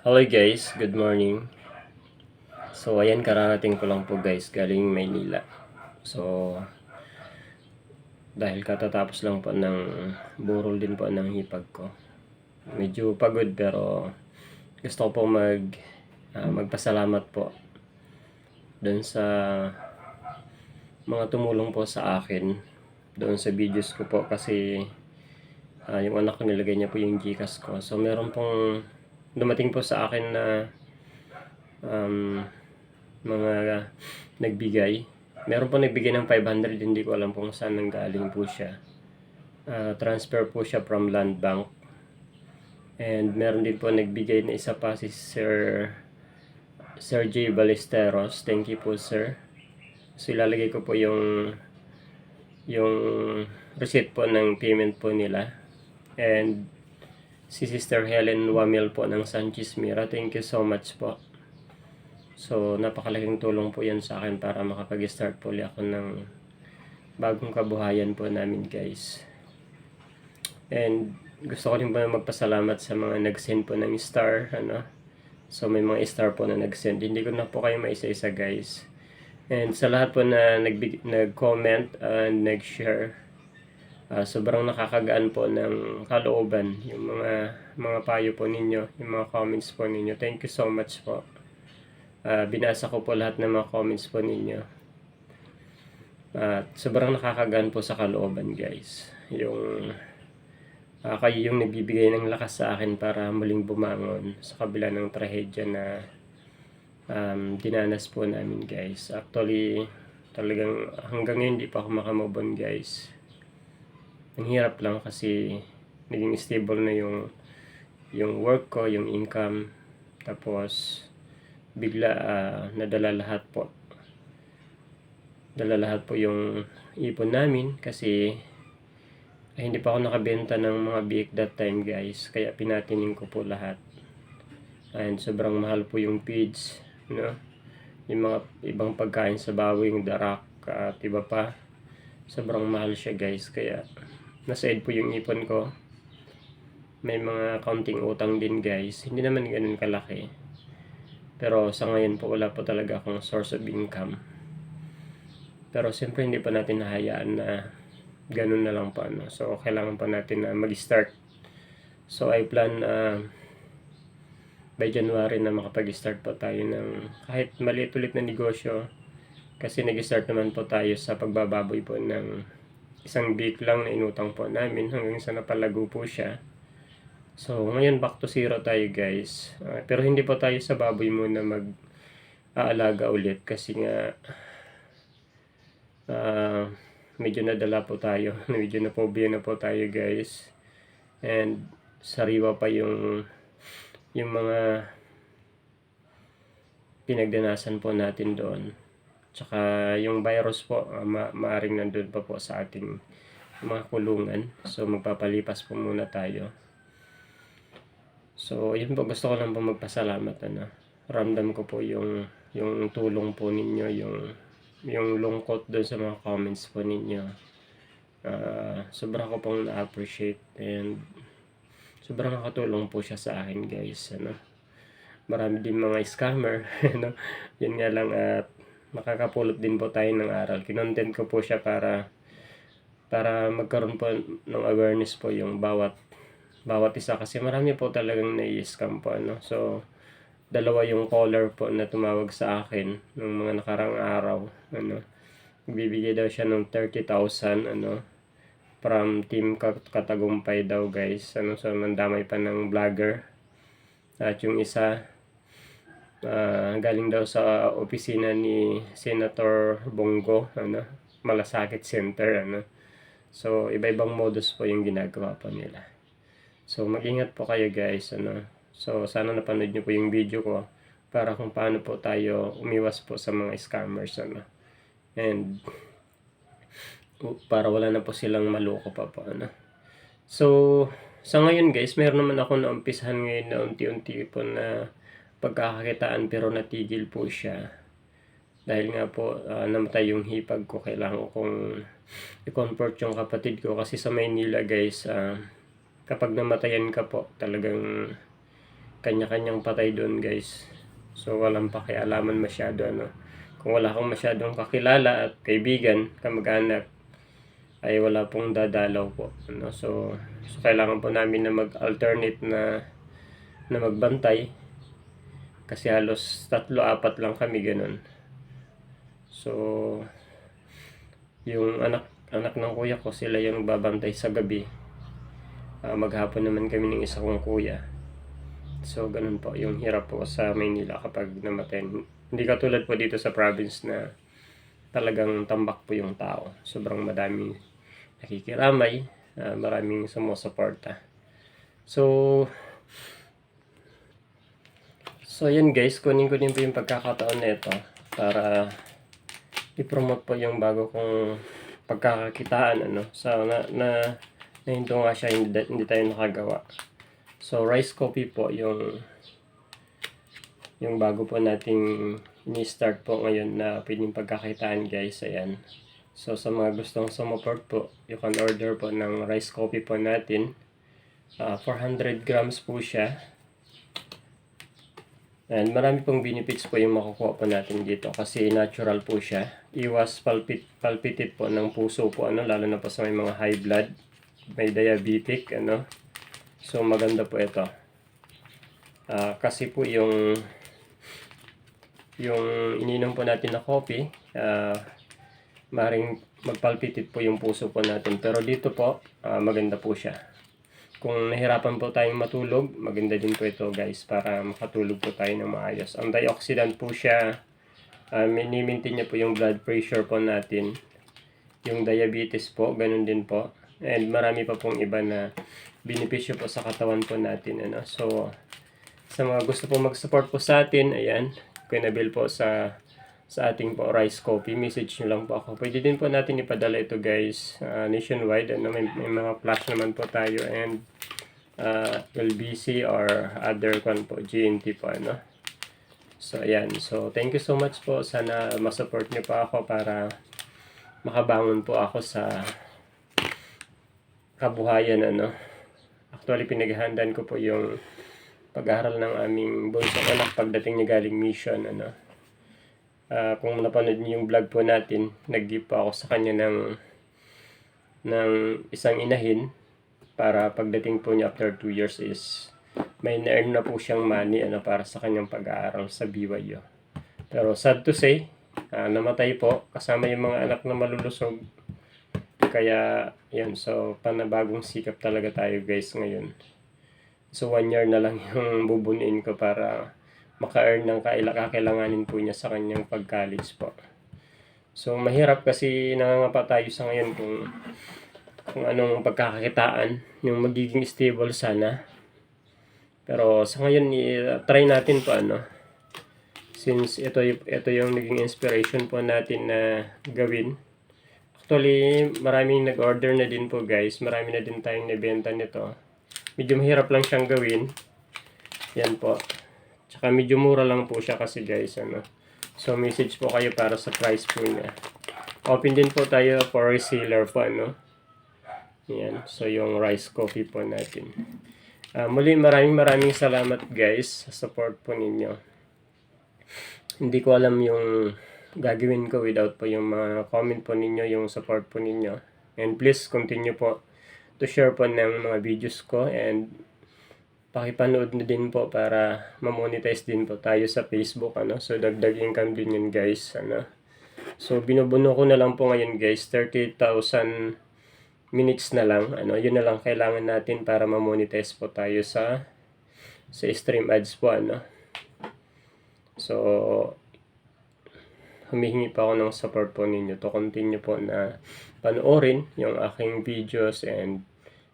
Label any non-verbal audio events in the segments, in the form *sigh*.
Hello guys, good morning. So ayan kararating ko lang po guys galing Maynila. So dahil katatapos lang po ng burol din po ng hipag ko. Medyo pagod pero gusto ko po mag ah, magpasalamat po doon sa mga tumulong po sa akin doon sa videos ko po kasi ah, yung anak ko nilagay niya po yung Gcash ko. So meron pong dumating po sa akin na um, mga nagbigay. Meron po nagbigay ng 500, hindi ko alam kung saan nanggaling po siya. Ah, transfer po siya from Land Bank. And meron din po nagbigay na isa pa si Sir Sir J. Ballesteros. Thank you po, sir. So ilalagay ko po yung yung receipt po ng payment po nila. And si Sister Helen Wamil po ng Sanchez Mira. Thank you so much po. So, napakalaking tulong po yan sa akin para makapag-start po ulit ako ng bagong kabuhayan po namin guys. And gusto ko rin po magpasalamat sa mga nag-send po ng star. Ano? So, may mga star po na nag-send. Hindi ko na po kayo maisa-isa guys. And sa lahat po na nag-comment and nag-share, Ah, sobrang nakakagaan po ng kalooban yung mga mga payo po ninyo, yung mga comments po ninyo. Thank you so much po. Ah, binasa ko po lahat ng mga comments po ninyo. At sobrang nakakagaan po sa kalooban, guys. Yung ah, kayo yung nagbibigay ng lakas sa akin para muling bumangon sa kabila ng trahedya na um, dinanas po namin, guys. Actually, talagang hanggang ngayon hindi pa ako makamove on, guys ang hirap lang kasi naging stable na yung yung work ko, yung income. Tapos bigla ah, nadala lahat po. Dala lahat po yung ipon namin kasi ay, hindi pa ako nakabenta ng mga biik that time guys. Kaya pinatining ko po lahat. And sobrang mahal po yung feeds. No? Yung mga ibang pagkain sa bawi, yung darak at iba pa. Sobrang mahal siya guys. Kaya nasa-ed po yung ipon ko. May mga counting utang din guys. Hindi naman ganun kalaki. Pero sa ngayon po wala po talaga akong source of income. Pero siyempre hindi pa natin nahayaan na ganun na lang po. Ano. So kailangan pa natin na mag-start. So I plan uh, by January na makapag-start po tayo ng kahit maliit ulit na negosyo. Kasi nag-start naman po tayo sa pagbababoy po ng isang week lang na inutang po namin hanggang sa napalago po siya. So, ngayon back to zero tayo guys. Ah, pero hindi po tayo sa baboy muna mag aalaga ulit kasi nga ah, medyo nadala po tayo. *laughs* medyo napobia na po tayo guys. And sariwa pa yung yung mga pinagdanasan po natin doon. Tsaka yung virus po, uh, ma maaring nandun pa po sa ating mga kulungan. So magpapalipas po muna tayo. So yun po, gusto ko lang po magpasalamat. Ano. Ramdam ko po yung, yung tulong po ninyo, yung, yung lungkot doon sa mga comments po ninyo. Uh, sobrang ko pong na-appreciate and sobrang nakatulong po siya sa akin guys. Ano. Marami din mga scammer. *laughs* ano. Yun nga lang at makakapulot din po tayo ng aral. Kinontent ko po siya para para magkaroon po ng awareness po yung bawat bawat isa kasi marami po talagang nai-scam po ano. So dalawa yung caller po na tumawag sa akin ng mga nakarang araw ano. Bibigay daw siya ng 30,000 ano from team Katagumpay daw guys. Ano so mandamay pa ng vlogger. At yung isa uh, galing daw sa opisina ni Senator Bongo, ano, Malasakit Center, ano. So, iba-ibang modus po yung ginagawa po nila. So, mag-ingat po kayo guys, ano. So, sana napanood nyo po yung video ko para kung paano po tayo umiwas po sa mga scammers, ano. And, para wala na po silang maloko pa po, ano. So, sa ngayon guys, meron naman ako na umpisahan ngayon na unti-unti po na pagkakakitaan pero natigil po siya dahil nga po uh, namatay yung hipag ko kailangan kong i-comfort yung kapatid ko kasi sa Maynila guys uh, kapag namatayan ka po talagang kanya-kanyang patay doon guys. So walang pakialaman masyado ano. Kung wala kang masyadong kakilala at kaibigan, kamag-anak, ay wala pong dadalaw po. Ano? So, so kailangan po namin na mag-alternate na na magbantay kasi halos tatlo apat lang kami ganun. So yung anak anak ng kuya ko sila yung babantay sa gabi. Ah, maghapon naman kami ng isa kong kuya. So ganun po yung hirap po sa Maynila kapag namatay. Hindi katulad po dito sa province na talagang tambak po yung tao. Sobrang madaming nakikiramay, ah, maraming sumusuporta. So, so yun guys, kunin ko din po yung pagkakataon na ito para i-promote po yung bago kong pagkakakitaan ano. So, na, na, nahinto nga siya, hindi, hindi tayo nakagawa. So, rice coffee po yung yung bago po nating ni-start po ngayon na pwedeng pagkakitaan guys. Ayan. So, sa mga gustong sumuport po, you can order po ng rice coffee po natin. Ah, 400 grams po siya. And marami pong benefits po yung makukuha po natin dito kasi natural po siya. Iwas palpit, palpitit po ng puso po, ano, lalo na po sa may mga high blood, may diabetic, ano. So, maganda po ito. Ah, kasi po yung yung ininom po natin na coffee, ah, maring magpalpitit po yung puso po natin. Pero dito po, ah, maganda po siya. Kung nahirapan po tayong matulog, maganda din po ito guys para makatulog po tayo ng maayos. Antioxidant po siya, uh, minimaintain niya po yung blood pressure po natin. Yung diabetes po, ganun din po. And marami pa pong iba na benepisyo po sa katawan po natin. Ano? So, sa mga gusto po mag-support po sa atin, ayan, Kuya Nabil po sa sa ating po rice coffee. Message nyo lang po ako. Pwede din po natin ipadala ito guys uh, nationwide. Ano, may, may mga flash naman po tayo and uh, LBC or other kan po, GNT po. Ano. So ayan. So thank you so much po. Sana masupport nyo pa ako para makabangon po ako sa kabuhayan. Ano. Actually pinaghahandaan ko po yung pag-aaral ng aming bunso anak pagdating niya galing mission. Ano uh, kung napanood niyo yung vlog po natin, nag-give po ako sa kanya ng ng isang inahin para pagdating po niya after 2 years is may na-earn na po siyang money ano, para sa kanyang pag-aaral sa BYU. Pero sad to say, uh, namatay po kasama yung mga anak na malulusog. Kaya, yan. So, panabagong sikap talaga tayo guys ngayon. So, one year na lang *laughs* yung bubunuin ko para maka-earn ng kakailanganin po niya sa kanyang pag-college po. So, mahirap kasi nangangapa tayo sa ngayon kung kung anong pagkakakitaan, yung magiging stable sana. Pero sa ngayon, i-try natin po ano. Since ito, ito yung naging inspiration po natin na gawin. Actually, maraming nag-order na din po guys. Marami na din tayong nabenta nito. Medyo mahirap lang siyang gawin. Yan po. Tsaka medyo mura lang po siya kasi guys, ano. So, message po kayo para sa price po niya. Open din po tayo for reseller po, ano. Yan. So, yung rice coffee po natin. Uh, muli, maraming maraming salamat guys sa support po ninyo. Hindi ko alam yung gagawin ko without po yung mga comment po ninyo, yung support po ninyo. And please continue po to share po ng mga videos ko and pakipanood na din po para ma-monetize din po tayo sa Facebook ano. So dagdag income din yun guys ano. So binubuno ko na lang po ngayon guys 30,000 minutes na lang ano. Yun na lang kailangan natin para ma-monetize po tayo sa sa stream ads po ano. So humihingi pa ako ng support po ninyo to continue po na panoorin yung aking videos and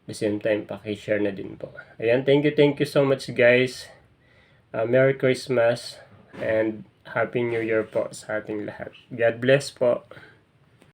the same time, paki-share na din po. Ayan, thank you, thank you so much guys. Uh, Merry Christmas and Happy New Year po sa ating lahat. God bless po.